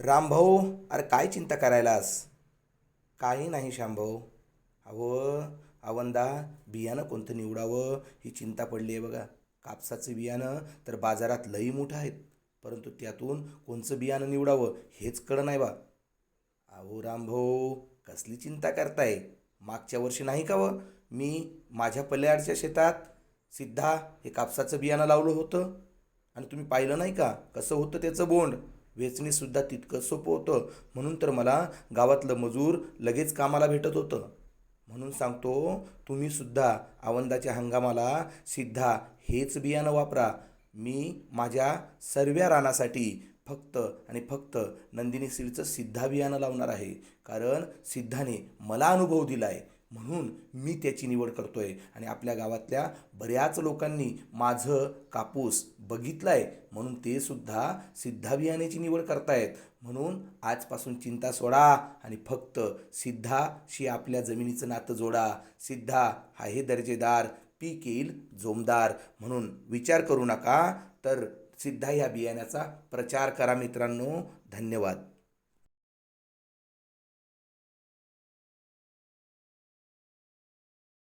रामभाऊ अरे काय चिंता करायलास? काही नाही श्यामभाऊ अहो आवंदा बियाणं कोणतं निवडावं ही चिंता पडली आहे बघा. कापसाचं बियाणं तर बाजारात लई मोठं आहेत परंतु त्यातून कोणचं बियाणं निवडावं हेच कळं नाही बा. अहो रामभाऊ कसली चिंता करताय? मागच्या वर्षी नाही का व? मी माझ्या पल्याडच्या शेतात सिद्धा हे कापसाचं बियाणं लावलं होतं. आणि तुम्ही पाहिलं नाही का? कसं होतं त्याचं बोंड? वेचणेसुद्धा तितकं सोपं होतं. म्हणून तर मला गावातलं मजूर लगेच कामाला भेटत होतं. म्हणून सांगतो तुम्ही सुद्धा आवंदाच्या हंगामाला सिद्धा हेच बियाणं वापरा. मी माझ्या सर्व्या रानासाठी फक्त आणि फक्त नंदिनी सीडचं सिद्धा बियाणं लावणार आहे. कारण सिद्धाने मला अनुभव दिला आहे म्हणून मी त्याची निवड करतो आहे आणि आपल्या गावातल्या बऱ्याच लोकांनी माझं कापूस बघितलं आहे म्हणून ते सुद्धा सिद्धा बियाण्याची निवड करतायत. म्हणून आजपासून चिंता सोडा आणि फक्त सिद्धाशी आपल्या जमिनीचं नातं जोडा. सिद्धा हा हे दर्जेदार पीक येईल जोमदार म्हणून विचार करू नका. तर सिद्धा ह्या बियाण्याचा प्रचार करा मित्रांनो. धन्यवाद.